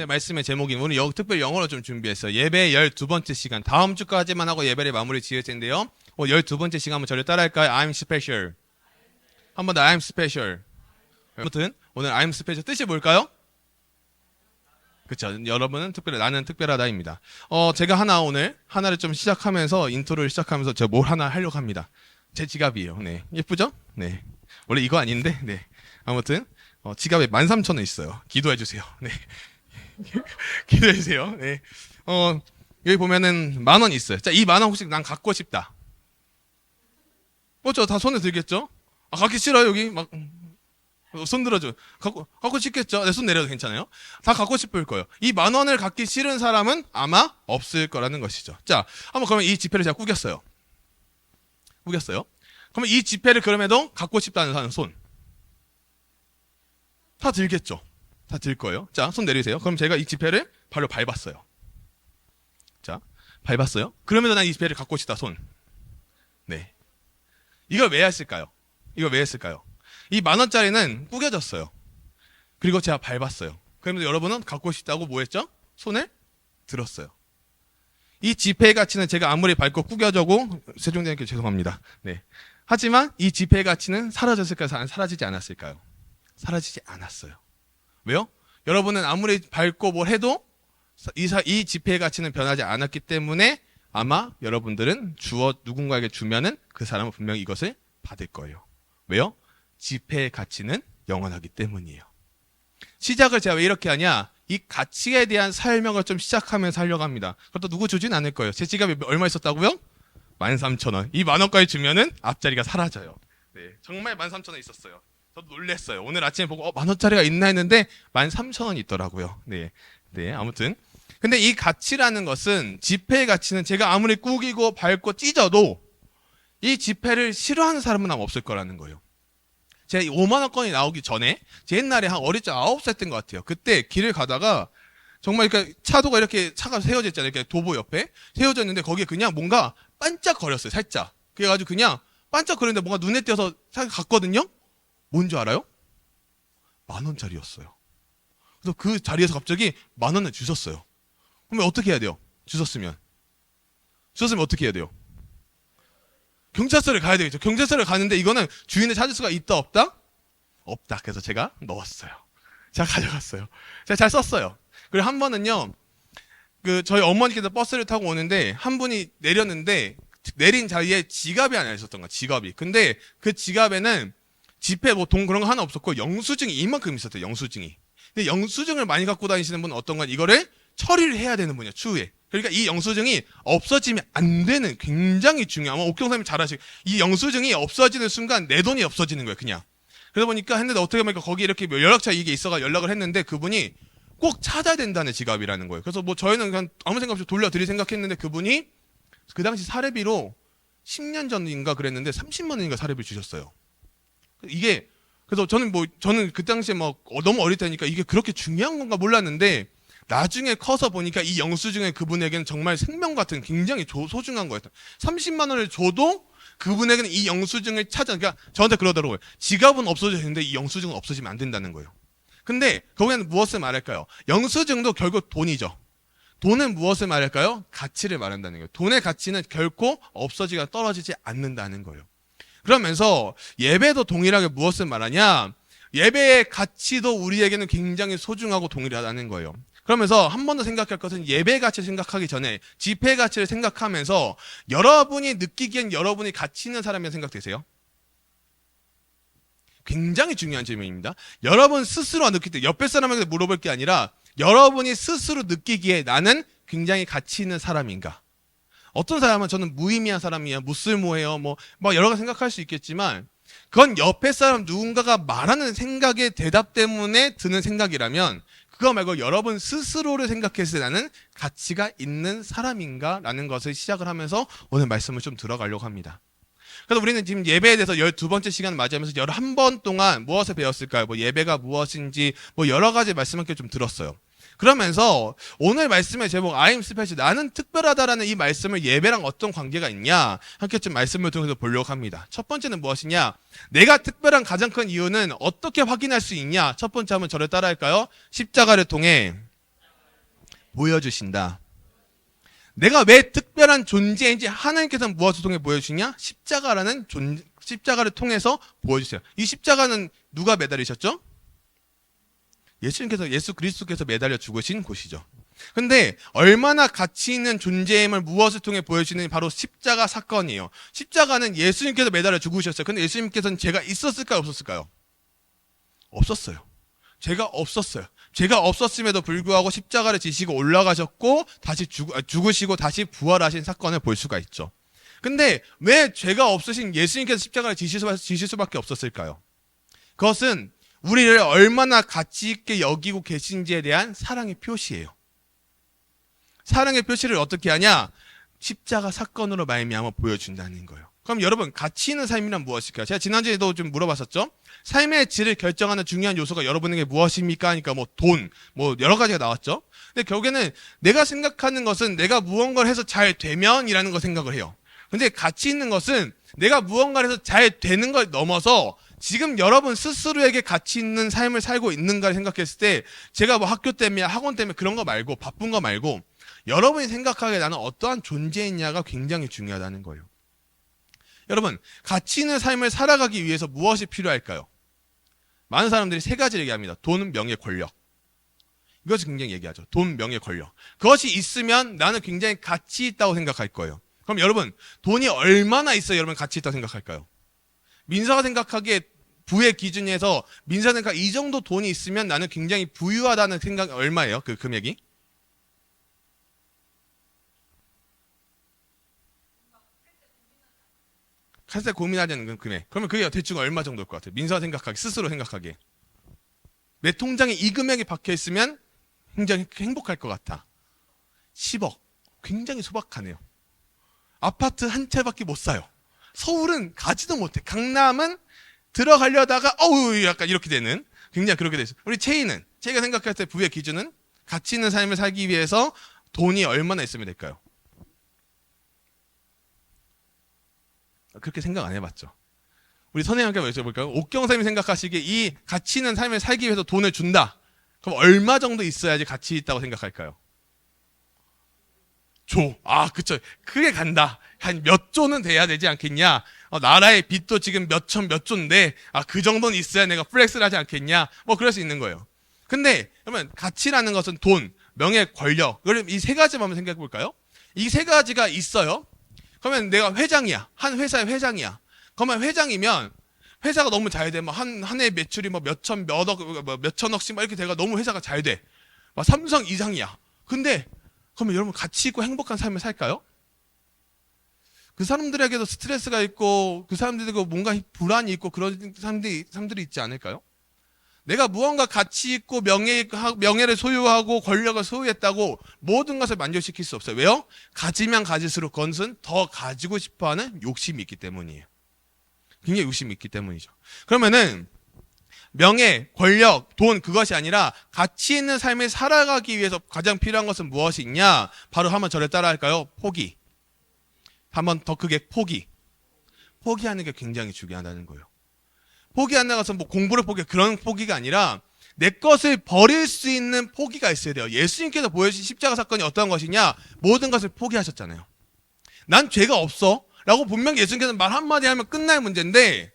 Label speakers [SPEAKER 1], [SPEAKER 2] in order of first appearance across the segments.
[SPEAKER 1] 오늘 말씀의 제목이 오늘 여, 특별히 영어로 좀 준비했어요. 예배 12번째 시간. 다음 주까지만 하고 예배를 마무리 지을 텐데요. 어, 12번째 시간 한번 저를 따라할까요? I'm special. 한번 더 I'm special. 아무튼 오늘 I'm special 뜻이 뭘까요? 그쵸. 여러분은 특별히 나는 특별하다입니다. 어, 제가 하나 오늘 하나를 좀 시작하면서 인트로를 시작하면서 제가 뭘 하나 하려고 합니다. 제 지갑이에요. 네. 예쁘죠? 네. 원래 이거 아닌데, 네. 아무튼, 어, 지갑에 13,000원 있어요. 기도해 주세요. 네. 기도해 주세요. 네. 어, 여기 보면은 만 원 있어요. 자, 이 만 원 혹시 난 갖고 싶다. 뭐, 저다 손에 들겠죠? 아, 갖기 싫어요, 여기? 막, 음. 손 들어줘. 갖고, 갖고 싶겠죠? 내 손 내려도 괜찮아요? 다 갖고 싶을 거예요. 이 만 원을 갖기 싫은 사람은 아마 없을 거라는 것이죠. 자, 한번 그러면 이 지폐를 제가 꾸겼어요. 꾸겼어요. 그러면 이 지폐를 그럼에도 갖고 싶다는 사람 손. 다 들겠죠? 다 들 거예요. 자, 손 내리세요. 그럼 제가 이 지폐를 발로 밟았어요. 자, 밟았어요. 그러면서 난 이 지폐를 갖고 싶다, 손. 네. 이걸 왜 했을까요? 이걸 왜 했을까요? 이 만 원짜리는 구겨졌어요. 그리고 제가 밟았어요. 그러면서 여러분은 갖고 싶다고 뭐 했죠? 손을 들었어요. 이 지폐의 가치는 제가 아무리 밟고 구겨져고 세종대왕께 죄송합니다. 네. 하지만 이 지폐의 가치는 사라졌을까요? 사라지지 않았을까요? 사라지지 않았어요. 왜요? 여러분은 아무리 밟고 뭘 해도 이, 사- 이 지폐의 가치는 변하지 않았기 때문에 아마 여러분들은 주어 누군가에게 주면은 그 사람은 분명히 이것을 받을 거예요. 왜요? 지폐의 가치는 영원하기 때문이에요. 시작을 제가 왜 이렇게 하냐? 이 가치에 대한 설명을 좀 시작하면서 하려고 합니다. 그것도 누구 주진 않을 거예요. 제 지갑에 얼마 있었다고요? 13,000원. 이 만 원까지 주면은 앞자리가 사라져요. 네, 정말 13,000원 있었어요. 저도 놀랬어요. 오늘 아침에 보고 어, 만 원짜리가 있나 했는데 13,000원 있더라고요. 네. 네, 아무튼 근데 이 가치라는 것은 지폐의 가치는 제가 아무리 꾸기고 밟고 찢어도 이 지폐를 싫어하는 사람은 아마 없을 거라는 거예요. 제가 이 5만 원권이 나오기 전에 제 옛날에 한 어릴 적 9살 때인 것 같아요. 그때 길을 가다가 정말 이렇게 차도가 이렇게 차가 세워져 있잖아요. 이렇게 도보 옆에 세워져 있는데 거기에 그냥 뭔가 반짝거렸어요. 살짝. 그래가지고 그냥 반짝거리는데 뭔가 눈에 띄어서 갔거든요. 뭔줄 알아요? 만 원짜리였어요. 그래서 그 자리에서 갑자기 만 원을 주셨어요. 그러면 어떻게 해야 돼요? 주셨으면. 주셨으면 어떻게 해야 돼요? 경찰서를 가야 되겠죠. 경찰서를 가는데 이거는 주인을 찾을 수가 있다 없다? 없다. 그래서 제가 넣었어요. 제가 가져갔어요. 제가 잘 썼어요. 그리고 한 번은요. 그 저희 어머니께서 버스를 타고 오는데 한 분이 내렸는데 내린 자리에 지갑이 하나 있었던 거야. 지갑이. 근데 그 지갑에는 지폐 뭐 돈 그런 거 하나 없었고 영수증이 이만큼 있었대요. 영수증이. 근데 영수증을 많이 갖고 다니시는 분은 어떤 건 이거를 처리를 해야 되는 분이야. 추후에. 그러니까 이 영수증이 없어지면 안 되는 굉장히 중요한 아마 옥경사님이 잘 아시고 이 영수증이 없어지는 순간 내 돈이 없어지는 거예요. 그냥. 그러다 보니까 했는데 어떻게 보니까 거기 이렇게 뭐 연락처 이게 있어가 연락을 했는데 그분이 꼭 찾아야 된다는 지갑이라는 거예요. 그래서 뭐 저희는 그냥 아무 생각 없이 돌려드릴 생각했는데 그분이 그 당시 사례비로 10년 전인가 그랬는데 30만 원인가 사례비를 주셨어요. 이게 그래서 저는 뭐 저는 그 당시에 막 어, 너무 어릴 때니까 이게 그렇게 중요한 건가 몰랐는데 나중에 커서 보니까 이 영수증은 그분에게는 정말 생명 같은 굉장히 조- 소중한 거였다. 30만 원을 줘도 그분에게는 이 영수증을 찾아 그러니까 저한테 그러더라고요. 지갑은 없어졌는데 이 영수증은 없어지면 안 된다는 거예요. 근데 거기는 무엇을 말할까요? 영수증도 결국 돈이죠. 돈은 무엇을 말할까요? 가치를 말한다는 거예요. 돈의 가치는 결코 없어지거나 떨어지지 않는다는 거예요. 그러면서 예배도 동일하게 무엇을 말하냐? 예배의 가치도 우리에게는 굉장히 소중하고 동일하다는 거예요. 그러면서 한 번 더 생각할 것은 예배 가치 생각하기 전에 집회 가치를 생각하면서 여러분이 느끼기엔 여러분이 가치 있는 사람이라 생각되세요? 굉장히 중요한 질문입니다. 여러분 스스로 느낄 때 옆에 사람에게 물어볼 게 아니라 여러분이 스스로 느끼기에 나는 굉장히 가치 있는 사람인가? 어떤 사람은 저는 무의미한 사람이야, 무쓸모해요, 뭐, 뭐 여러 가지 생각할 수 있겠지만 그건 옆에 사람 누군가가 말하는 생각의 대답 때문에 드는 생각이라면 그거 말고 여러분 스스로를 생각했을 때 나는 가치가 있는 사람인가 라는 것을 시작을 하면서 오늘 말씀을 좀 들어가려고 합니다. 그래서 우리는 지금 예배에 대해서 12번째 시간을 맞이하면서 11번 동안 무엇을 배웠을까요? 뭐 예배가 무엇인지 뭐 여러 가지 말씀을 좀 들었어요. 그러면서 오늘 말씀의 제목 I'm special 나는 특별하다라는 이 말씀을 예배랑 어떤 관계가 있냐 함께 좀 말씀을 통해서 보려고 합니다. 첫 번째는 무엇이냐? 내가 특별한 가장 큰 이유는 어떻게 확인할 수 있냐? 첫 번째 한번 저를 따라할까요? 십자가를 통해 보여주신다. 내가 왜 특별한 존재인지 하나님께서는 무엇을 통해 보여주시냐? 십자가라는 존, 십자가를 통해서 보여주세요. 이 십자가는 누가 매달리셨죠? 예수님께서 예수 그리스도께서 매달려 죽으신 곳이죠. 근데 얼마나 가치 있는 존재임을 무엇을 통해 보여주는 바로 십자가 사건이에요. 십자가는 예수님께서 매달려 죽으셨어요. 근데 예수님께서는 제가 있었을까요, 없었을까요? 없었어요. 제가 없었어요. 제가 없었음에도 불구하고 십자가를 지시고 올라가셨고 다시 죽, 아, 죽으시고 다시 부활하신 사건을 볼 수가 있죠. 근데 왜 죄가 없으신 예수님께서 십자가를 지실, 수밖에 없었을까요? 그것은 우리를 얼마나 가치 있게 여기고 계신지에 대한 사랑의 표시예요. 사랑의 표시를 어떻게 하냐? 십자가 사건으로 말미암아 보여준다는 거예요. 그럼 여러분 가치 있는 삶이란 무엇일까요? 제가 지난주에도 좀 물어봤었죠. 삶의 질을 결정하는 중요한 요소가 여러분에게 무엇입니까? 하니까 뭐 돈, 뭐 여러 가지가 나왔죠. 근데 결국에는 내가 생각하는 것은 내가 무언가를 해서 잘 되면이라는 걸 생각을 해요. 근데 가치 있는 것은 내가 무언가를 해서 잘 되는 걸 넘어서 지금 여러분 스스로에게 가치 있는 삶을 살고 있는가를 생각했을 때 제가 뭐 학교 때문에 학원 때문에 그런 거 말고 바쁜 거 말고 여러분이 생각하기에 나는 어떠한 존재이냐가 굉장히 중요하다는 거예요. 여러분, 가치 있는 삶을 살아가기 위해서 무엇이 필요할까요? 많은 사람들이 세 가지 얘기합니다. 돈, 명예, 권력. 이것을 굉장히 얘기하죠. 돈, 명예, 권력. 그것이 있으면 나는 굉장히 가치 있다고 생각할 거예요. 그럼 여러분, 돈이 얼마나 있어야 여러분 가치 있다고 생각할까요? 민사가 생각하기에 부의 기준에서 민사가 생각 이 정도 돈이 있으면 나는 굉장히 부유하다는 생각 얼마예요? 그 금액이? 살짝 고민하자는 그 금액. 그러면 그게 대충 얼마 정도일 것 같아요? 민사가 생각하기, 스스로 생각하기에. 내 통장에 이 금액이 박혀 있으면 굉장히 행복할 것 같아. 10억. 굉장히 소박하네요. 아파트 한 채밖에 못 사요. 서울은 가지도 못해. 강남은 들어가려다가 어우 약간 이렇게 되는 굉장히 그렇게 돼 있어요. 우리 체이는 체이가 생각할 때 부의 기준은 가치 있는 삶을 살기 위해서 돈이 얼마나 있으면 될까요? 그렇게 생각 안 해봤죠. 우리 선생님께 여쭤볼까요? 옥경선생님이 생각하시기에 이 가치 있는 삶을 살기 위해서 돈을 준다. 그럼 얼마 정도 있어야지 가치 있다고 생각할까요? 조. 아, 그쵸. 크게 간다. 한 몇 조는 돼야 되지 않겠냐. 어, 나라의 빚도 지금 몇 천, 몇 조인데, 아, 그 정도는 있어야 내가 플렉스를 하지 않겠냐. 뭐, 그럴 수 있는 거예요. 근데, 그러면 가치라는 것은 돈, 명예, 권력. 그럼 이 세 가지만 한번 생각해 볼까요? 이 세 가지가 있어요. 그러면 내가 회장이야. 한 회사의 회장이야. 그러면 회장이면 회사가 너무 잘 돼. 뭐 한, 한 해 매출이 뭐 몇천, 몇억, 뭐 몇천억씩 막 이렇게 돼가 너무 회사가 잘 돼. 막 삼성 이상이야. 근데, 그러면 여러분 가치 있고 행복한 삶을 살까요? 그 사람들에게도 스트레스가 있고, 그 사람들에게도 뭔가 불안이 있고, 그런 사람들이, 사람들이 있지 않을까요? 내가 무언가 가치 있고 명예, 명예를 소유하고 권력을 소유했다고 모든 것을 만족시킬 수 없어요. 왜요? 가지면 가질수록 그것은 더 가지고 싶어 하는 욕심이 있기 때문이에요. 굉장히 욕심이 있기 때문이죠. 그러면은 명예, 권력, 돈 그것이 아니라 가치 있는 삶을 살아가기 위해서 가장 필요한 것은 무엇이 있냐? 바로 한번 저를 따라 할까요? 포기. 한번 더 크게 포기. 포기하는 게 굉장히 중요하다는 거예요. 포기한다고 해서 뭐 공부를 포기 그런 포기가 아니라 내 것을 버릴 수 있는 포기가 있어야 돼요. 예수님께서 보여주신 십자가 사건이 어떤 것이냐? 모든 것을 포기하셨잖아요. 난 죄가 없어. 라고 분명히 예수님께서 말 한마디 하면 끝날 문제인데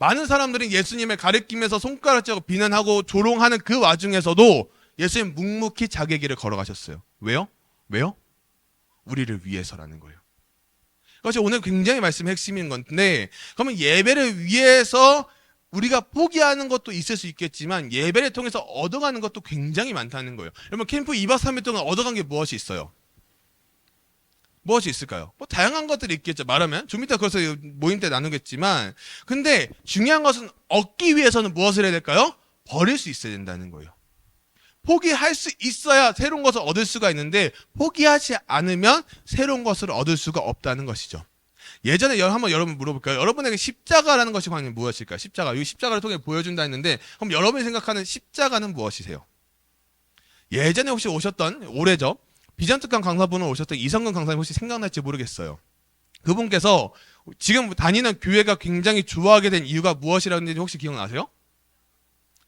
[SPEAKER 1] 많은 사람들은 예수님을 가리키면서 손가락질하고 비난하고 조롱하는 그 와중에서도 예수님 묵묵히 자기 길을 걸어가셨어요. 왜요? 왜요? 우리를 위해서라는 거예요. 그것이 오늘 굉장히 말씀의 핵심인 건데 그러면 예배를 위해서 우리가 포기하는 것도 있을 수 있겠지만 예배를 통해서 얻어가는 것도 굉장히 많다는 거예요. 여러분 캠프 2박 3일 동안 얻어간 게 무엇이 있어요? 무엇이 있을까요? 뭐 다양한 것들이 있겠죠. 말하면 좀 이따 그래서 모임 때 나누겠지만 근데 중요한 것은 얻기 위해서는 무엇을 해야 될까요? 버릴 수 있어야 된다는 거예요. 포기할 수 있어야 새로운 것을 얻을 수가 있는데 포기하지 않으면 새로운 것을 얻을 수가 없다는 것이죠. 예전에 한번 여러분 물어볼까요? 여러분에게 십자가라는 것이 과연 무엇일까요? 십자가. 이 십자가를 통해 보여준다 했는데 그럼 여러분이 생각하는 십자가는 무엇이세요? 예전에 혹시 오셨던 올해죠. 비전특강 강사분을 오셨던 이성근 강사님 혹시 생각날지 모르겠어요. 그분께서 지금 다니는 교회가 굉장히 좋아하게 된 이유가 무엇이라는지 혹시 기억나세요?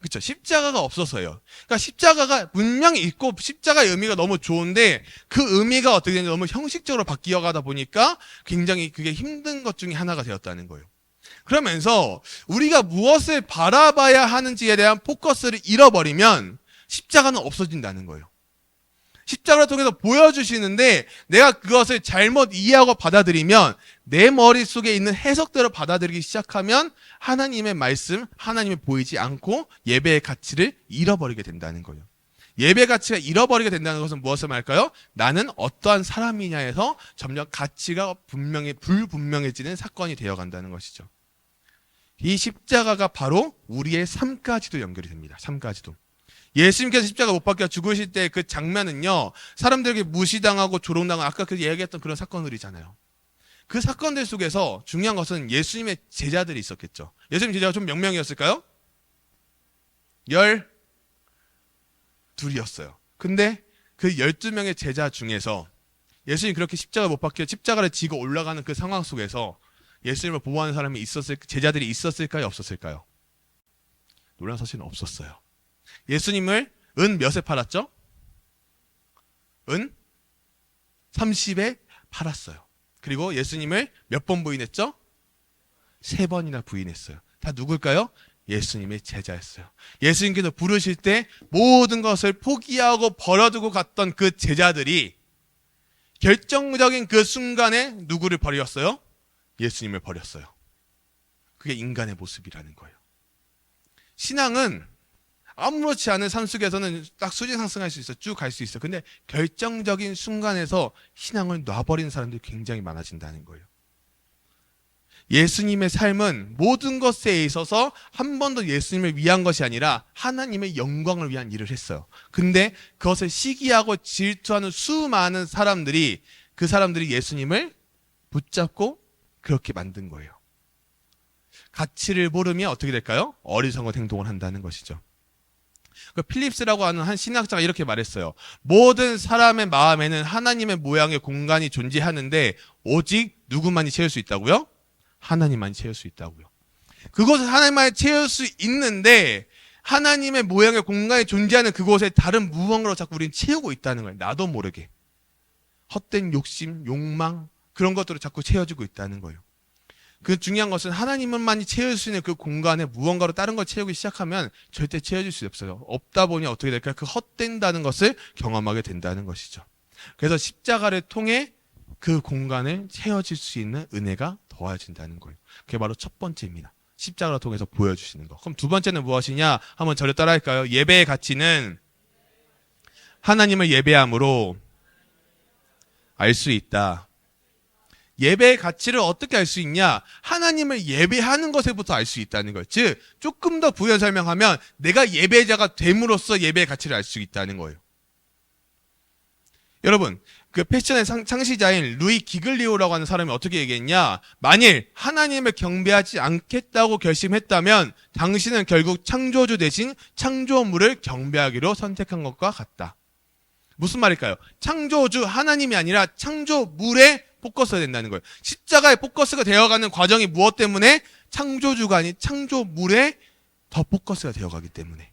[SPEAKER 1] 그쵸. 십자가가 없어서요. 그러니까 십자가가 분명히 있고 십자가의 의미가 너무 좋은데 그 의미가 어떻게 되냐 너무 형식적으로 바뀌어 가다 보니까 굉장히 그게 힘든 것 중에 하나가 되었다는 거예요. 그러면서 우리가 무엇을 바라봐야 하는지에 대한 포커스를 잃어버리면 십자가는 없어진다는 거예요. 십자가를 통해서 보여주시는데 내가 그것을 잘못 이해하고 받아들이면 내 머릿속에 있는 해석대로 받아들이기 시작하면 하나님의 말씀, 하나님이 보이지 않고 예배의 가치를 잃어버리게 된다는 거예요. 예배 가치가 잃어버리게 된다는 것은 무엇을 말할까요? 나는 어떠한 사람이냐에서 점점 가치가 분명히 불분명해지는 사건이 되어 간다는 것이죠. 이 십자가가 바로 우리의 삶까지도 연결이 됩니다. 삶까지도. 예수님께서 십자가 못 박혀 죽으실 때 그 장면은요, 사람들에게 무시당하고 조롱당하고 아까 그 얘기했던 그런 사건들이잖아요. 그 사건들 속에서 중요한 것은 예수님의 제자들이 있었겠죠. 예수님 제자가 좀 몇 명이었을까요? 열 둘이었어요. 근데 그 열두 명의 제자 중에서 예수님 그렇게 십자가 못 박혀 십자가를 지고 올라가는 그 상황 속에서 예수님을 보호하는 사람이 있었을 제자들이 있었을까요, 없었을까요? 놀란 사실은 없었어요. 예수님을 은 몇에 팔았죠? 은 30에 팔았어요. 그리고 예수님을 몇 번 부인했죠? 세 번이나 부인했어요. 다 누굴까요? 예수님의 제자였어요. 예수님께서 부르실 때 모든 것을 포기하고 버려두고 갔던 그 제자들이 결정적인 그 순간에 누구를 버렸어요? 예수님을 버렸어요. 그게 인간의 모습이라는 거예요. 신앙은 아무렇지 않은 삶 속에서는 딱 수준 상승할 수 있어. 쭉 갈 수 있어. 근데 결정적인 순간에서 신앙을 놔버리는 사람들이 굉장히 많아진다는 거예요. 예수님의 삶은 모든 것에 있어서 한 번도 예수님을 위한 것이 아니라 하나님의 영광을 위한 일을 했어요. 근데 그것을 시기하고 질투하는 수많은 사람들이 그 사람들이 예수님을 붙잡고 그렇게 만든 거예요. 가치를 모르면 어떻게 될까요? 어리석은 행동을 한다는 것이죠. 그 필립스라고 하는 한 신학자가 이렇게 말했어요. 모든 사람의 마음에는 하나님의 모양의 공간이 존재하는데 오직 누구만이 채울 수 있다고요? 하나님만이 채울 수 있다고요. 그것을 하나님만이 채울 수 있는데 하나님의 모양의 공간이 존재하는 그곳에 다른 무언가로 자꾸 우리는 채우고 있다는 거예요. 나도 모르게. 헛된 욕심, 욕망 그런 것들을 자꾸 채워주고 있다는 거예요. 그 중요한 것은 하나님만이 채울 수 있는 그 공간에 무언가로 다른 걸 채우기 시작하면 절대 채워질 수 없어요. 없다 보니 어떻게 될까요? 그 헛된다는 것을 경험하게 된다는 것이죠. 그래서 십자가를 통해 그 공간을 채워질 수 있는 은혜가 더해진다는 거예요. 그게 바로 첫 번째입니다. 십자가를 통해서 보여주시는 거. 그럼 두 번째는 무엇이냐? 한번 저를 따라할까요? 예배의 가치는 하나님을 예배함으로 알 수 있다. 예배의 가치를 어떻게 알 수 있냐? 하나님을 예배하는 것에부터 알 수 있다는 거예요. 즉, 조금 더 부연 설명하면 내가 예배자가 됨으로써 예배의 가치를 알 수 있다는 거예요. 여러분, 그 패션의 상, 창시자인 루이 기글리오라고 하는 사람이 어떻게 얘기했냐? 만일 하나님을 경배하지 않겠다고 결심했다면 당신은 결국 창조주 대신 창조물을 경배하기로 선택한 것과 같다. 무슨 말일까요? 창조주 하나님이 아니라 창조물에 포커스가 된다는 거예요. 십자가의 포커스가 되어가는 과정이 무엇 때문에 창조주가 아닌 창조물에 더 포커스가 되어가기 때문에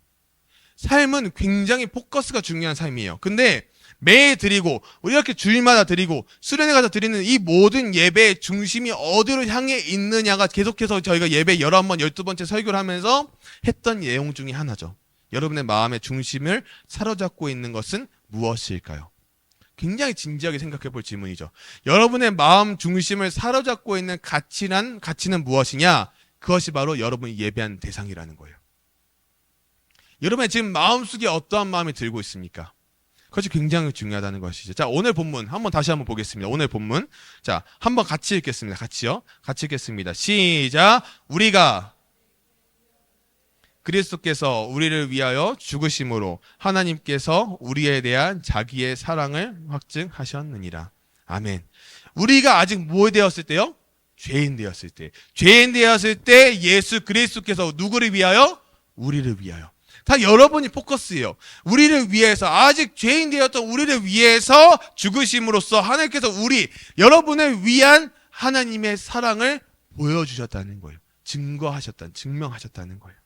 [SPEAKER 1] 삶은 굉장히 포커스가 중요한 삶이에요. 근데 매일 드리고 우리 이렇게 주일마다 드리고 수련회 가서 드리는 이 모든 예배의 중심이 어디로 향해 있느냐가 계속해서 저희가 예배 11번, 12번째 설교를 하면서 했던 내용 중에 하나죠. 여러분의 마음의 중심을 사로잡고 있는 것은 무엇일까요? 굉장히 진지하게 생각해 볼 질문이죠. 여러분의 마음 중심을 사로잡고 있는 가치란 가치는 무엇이냐? 그것이 바로 여러분이 예배한 대상이라는 거예요. 여러분의 지금 마음속에 어떠한 마음이 들고 있습니까? 그것이 굉장히 중요하다는 것이죠. 자, 오늘 본문 한번 다시 한번 보겠습니다. 오늘 본문. 자, 한번 같이 읽겠습니다. 같이요. 같이 읽겠습니다. 시작. 우리가 그리스도께서 우리를 위하여 죽으심으로 하나님께서 우리에 대한 자기의 사랑을 확증하셨느니라. 아멘. 우리가 아직 뭐 되었을 때요? 죄인 되었을 때. 죄인 되었을 때 예수 그리스도께서 누구를 위하여? 우리를 위하여. 다 여러분이 포커스예요. 우리를 위해서 아직 죄인 되었던 우리를 위해서 죽으심으로써 하나님께서 우리 여러분을 위한 하나님의 사랑을 보여주셨다는 거예요. 증거하셨다는 증명하셨다는 거예요.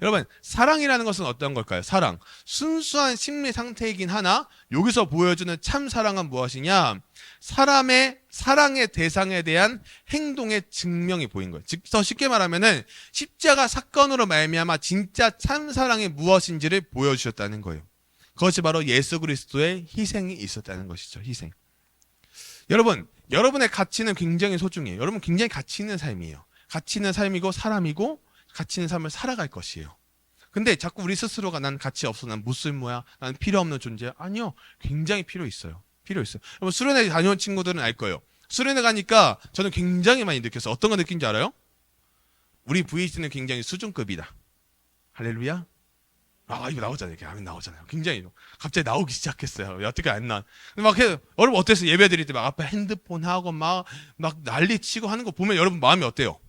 [SPEAKER 1] 여러분, 사랑이라는 것은 어떤 걸까요? 사랑. 순수한 심리 상태이긴 하나, 여기서 보여주는 참 사랑은 무엇이냐? 사람의, 사랑의 대상에 대한 행동의 증명이 보인 거예요. 즉, 더 쉽게 말하면은, 십자가 사건으로 말미암아 진짜 참 사랑이 무엇인지를 보여주셨다는 거예요. 그것이 바로 예수 그리스도의 희생이 있었다는 것이죠. 희생. 여러분, 여러분의 가치는 굉장히 소중해요. 여러분 굉장히 가치 있는 삶이에요. 가치 있는 삶이고 사람이고 가치 있는 삶을 살아갈 것이에요. 근데 자꾸 우리 스스로가 난 가치 없어, 난 무쓸모야, 난 필요 없는 존재야. 아니요, 굉장히 필요 있어요. 필요 있어요. 수련회 다녀온 친구들은 알 거예요. 수련회 가니까 저는 굉장히 많이 느꼈어요. 어떤 거 느낀지 알아요? 우리 VH는 굉장히 수준급이다. 할렐루야. 아 이거 나오잖아요. 이렇게 하면 나오잖아요. 굉장히 갑자기 나오기 시작했어요. 어떻게 안 나? 근데 막 해, 여러분 어땠어요? 예배 드릴 때 막 앞에 핸드폰 하고 막 막 난리 치고 하는 거 보면 여러분 마음이 어때요?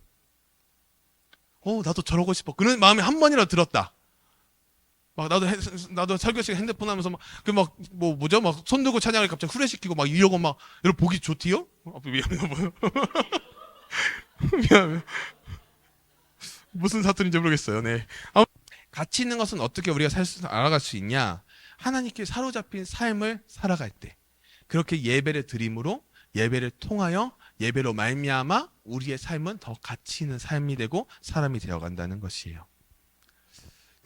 [SPEAKER 1] 어 나도 저러고 싶어. 그런 마음이 한 번이라도 들었다. 막 나도 핸- 나도 설교 시간 핸드폰 하면서 막 그 막 뭐 뭐죠? 막 손 들고 찬양을 갑자기 후레시키고 막 이러고 막 여러분 보기 좋디요? 아, 미안해요. 뭐. 미안해요. 무슨 사투리인지 모르겠어요. 네. 아무- 가치 있는 것은 어떻게 우리가 살 수, 알아갈 수 있냐? 하나님께 사로잡힌 삶을 살아갈 때. 그렇게 예배를 드림으로 예배를 통하여 예배로 말미암아 우리의 삶은 더 가치 있는 삶이 되고 사람이 되어간다는 것이에요.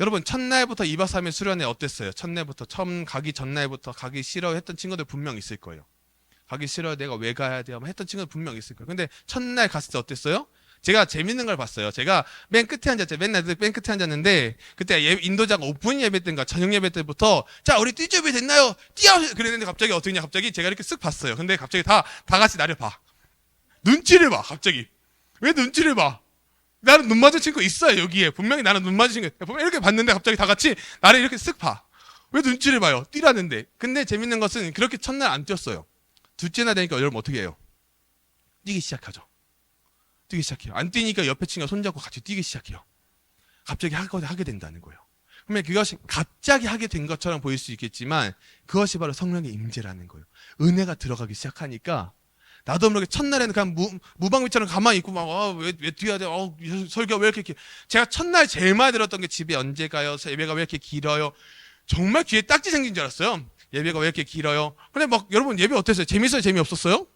[SPEAKER 1] 여러분 첫날부터 2박 3일 수련회 어땠어요? 첫날부터 처음 가기 전날부터 가기 싫어 했던 친구들 분명 있을 거예요. 가기 싫어요. 내가 왜 가야 돼요? 뭐 했던 친구들 분명 있을 거예요. 근데 첫날 갔을 때 어땠어요? 제가 재밌는 걸 봤어요. 제가 맨 끝에 앉았죠. 맨날 맨 끝에 앉았는데 그때 예- 인도자가 오픈 예배 때인가 저녁 예배 때부터 자 우리 뛰 준비 됐나요? 뛰어 그랬는데 갑자기 어떻게냐 갑자기 제가 이렇게 쓱 봤어요. 근데 갑자기 다다 같이 나를 봐. 눈치를 봐 갑자기 왜 눈치를 봐? 나는 눈 마주친 거 있어요 여기에 분명히 나는 눈 마주친 거 분명히 이렇게 봤는데 갑자기 다 같이 나를 이렇게 쓱 봐. 왜 눈치를 봐요? 뛰라는데. 근데 재밌는 것은 그렇게 첫날 안 뛰었어요. 둘째 날 되니까 여러분 어떻게 해요? 뛰기 시작하죠. 뛰기 시작해요. 안 뛰니까 옆에 친구가 손잡고 같이 뛰기 시작해요. 갑자기 하게 된다는 거예요. 그러면 그것이 갑자기 하게 된 것처럼 보일 수 있겠지만 그것이 바로 성령의 임재라는 거예요. 은혜가 들어가기 시작하니까 나도 모르게 첫날에는 그냥 무, 무방비처럼 가만히 있고 막, 어, 왜, 왜 뛰어야 돼? 어, 설교 왜 이렇게 길 제가 첫날 제일 많이 들었던 게 집에 언제 가요? 예배가 왜 이렇게 길어요? 정말 귀에 딱지 생긴 줄 알았어요. 예배가 왜 이렇게 길어요? 근데 막 여러분 예배 어땠어요? 재밌어요? 재미없었어요?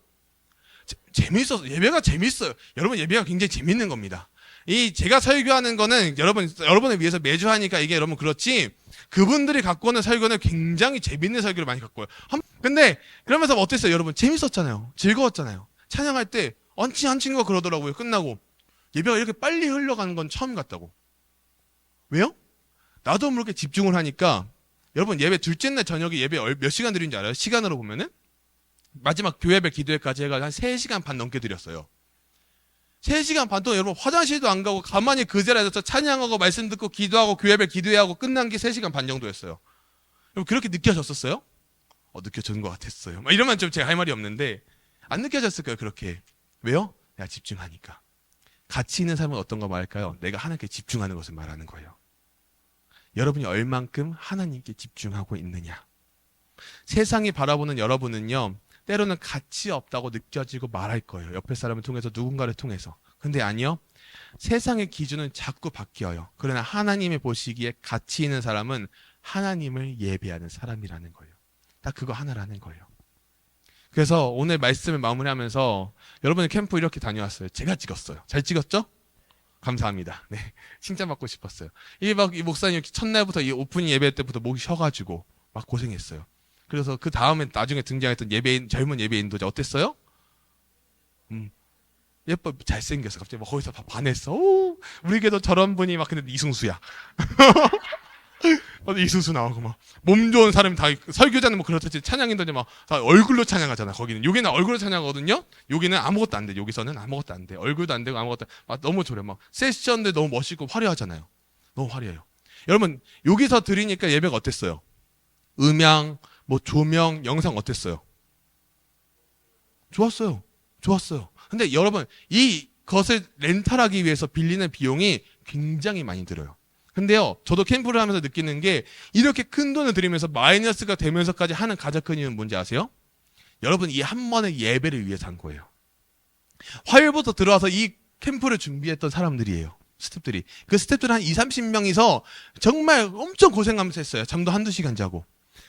[SPEAKER 1] 재- 재밌었어. 예배가 재밌어요. 여러분 예배가 굉장히 재밌는 겁니다. 이 제가 설교하는 거는 여러분 여러분을 위해서 매주 하니까 이게 여러분 그렇지 그분들이 갖고 오는 설교는 굉장히 재밌는 설교를 많이 갖고 와요. 한- 근데 그러면서 어땠어요, 여러분? 재밌었잖아요. 즐거웠잖아요. 찬양할 때 언치 한 친구가 그러더라고요. 끝나고 예배가 이렇게 빨리 흘러가는 건 처음 같다고. 왜요? 나도 모르게 집중을 하니까 여러분 예배 둘째 날 저녁에 예배 얼- 몇 시간 드린지 알아요? 시간으로 보면은 마지막 교회별 기도회까지 해가 한 3시간 반 넘게 드렸어요. 3시간 반 동안 여러분 화장실도 안 가고 가만히 그 자리에서 찬양하고 말씀 듣고 기도하고 교회별 기도회하고 끝난 게 3시간 반 정도였어요. 여러분 그렇게 느껴졌었어요? 어, 느껴지는 것 같았어요. 막 이러면 좀 제가 할 말이 없는데 안 느껴졌을 거예요, 그렇게. 왜요? 내가 집중하니까. 가치 있는 삶은 어떤 거 말할까요? 내가 하나님께 집중하는 것을 말하는 거예요. 여러분이 얼만큼 하나님께 집중하고 있느냐. 세상이 바라보는 여러분은요, 때로는 가치 없다고 느껴지고 말할 거예요. 옆에 사람을 통해서 누군가를 통해서. 근데 아니요. 세상의 기준은 자꾸 바뀌어요. 그러나 하나님이 보시기에 가치 있는 사람은 하나님을 예배하는 사람이라는 거예요. 딱 그거 하나라는 거예요. 그래서 오늘 말씀을 마무리하면서 여러분의 캠프 이렇게 다녀왔어요. 제가 찍었어요. 잘 찍었죠? 감사합니다. 네. 칭찬받고 싶었어요. 이막이 목사님 첫날부터 이 오프닝 예배 때부터 목이 쉬어가지고 막 고생했어요. 그래서 그 다음에 나중에 등장했던 예배인 젊은 예배 인도자 어땠어요? 음 예뻐 잘생겼어. 갑자기 막 거기서 다 반했어. 오, 우리 교도 저런 분이 막 근데 이승수야. 어, 이승수 나오고 막 몸 좋은 사람이 다 설교자는 뭐 그렇듯이 찬양인도지 막다 얼굴로 찬양하잖아. 거기는 여기는 얼굴로 찬양하거든요. 여기는 아무것도 안 돼. 여기서는 아무것도 안 돼. 얼굴도 안 되고 아무것도 안- 막 너무 좋래. 막 세션들 너무 멋있고 화려하잖아요. 너무 화려해요. 여러분 여기서 드리니까 예배가 어땠어요? 음향, 뭐 조명, 영상 어땠어요? 좋았어요. 좋았어요. 근데 여러분 이 것을 렌탈하기 위해서 빌리는 비용이 굉장히 많이 들어요. 근데요, 저도 캠프를 하면서 느끼는 게 이렇게 큰 돈을 들이면서 마이너스가 되면서까지 하는 가장 큰 이유는 뭔지 아세요? 여러분 이 한 번의 예배를 위해서 한 거예요. 화요일부터 들어와서 이 캠프를 준비했던 사람들이에요. 스탭들이. 그 스탭들 한 2, 30명이서 정말 엄청 고생하면서 했어요. 잠도 한두 시간 자고.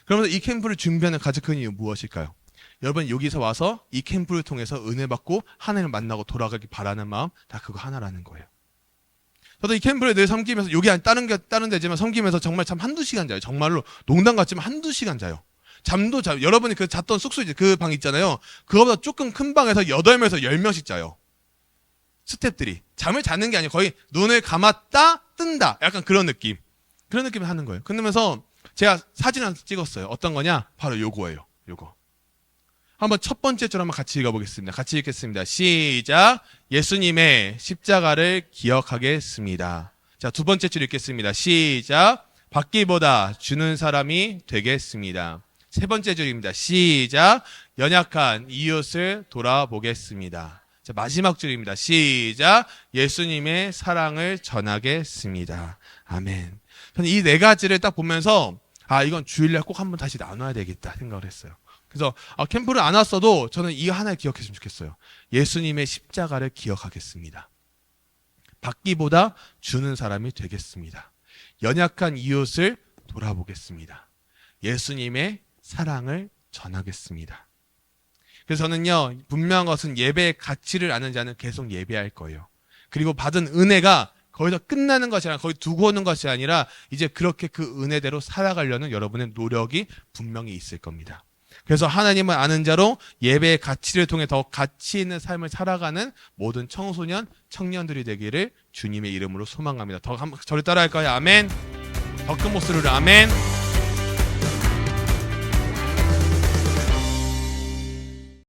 [SPEAKER 1] 그러면서 이 캠프를 준비하는 가장 큰 이유 무엇일까요? 여러분 여기서 와서 이 캠프를 통해서 은혜 받고 하나님을 만나고 돌아가기 바라는 마음 다 그거 하나라는 거예요. 저도 이 캠프를 늘 섬기면서 여기 안 다른 게 다른 데지만 섬기면서 정말 참 한두 시간 자요. 정말로 농담 같지만 한두 시간 자요. 잠도 자 여러분이 그 잤던 숙소 이제 그방 있잖아요. 그거보다 조금 큰 방에서 8명에서 10명씩 자요. 스탭들이 잠을 자는 게 아니고 거의 눈을 감았다 뜬다 약간 그런 느낌 그런 느낌을 하는 거예요 그러면서 제가 사진 하나 찍었어요. 어떤 거냐? 바로 요거예요. 요거. 한번 첫 번째 줄 한번 같이 읽어보겠습니다. 같이 읽겠습니다. 시작. 예수님의 십자가를 기억하겠습니다. 자 두 번째 줄 읽겠습니다. 시작. 받기보다 주는 사람이 되겠습니다. 세 번째 줄입니다. 시작. 연약한 이웃을 돌아보겠습니다. 자, 마지막 줄입니다. 시작. 예수님의 사랑을 전하겠습니다. 아멘. 이 네 가지를 딱 보면서 아, 이건 주일날 꼭 한번 다시 나눠야 되겠다 생각을 했어요. 그래서 아, 캠프를 안 왔어도 저는 이 하나를 기억했으면 좋겠어요. 예수님의 십자가를 기억하겠습니다. 받기보다 주는 사람이 되겠습니다. 연약한 이웃을 돌아보겠습니다. 예수님의 사랑을 전하겠습니다. 그래서 저는요, 분명한 것은 예배의 가치를 아는 자는 계속 예배할 거예요. 그리고 받은 은혜가 거기서 끝나는 것이 아니라 거기 두고 오는 것이 아니라 이제 그렇게 그 은혜대로 살아가려는 여러분의 노력이 분명히 있을 겁니다. 그래서 하나님을 아는 자로 예배의 가치를 통해 더 가치 있는 삶을 살아가는 모든 청소년, 청년들이 되기를 주님의 이름으로 소망합니다. 더 저를 따라할까요? 아멘. 더큰 목소리로 아멘.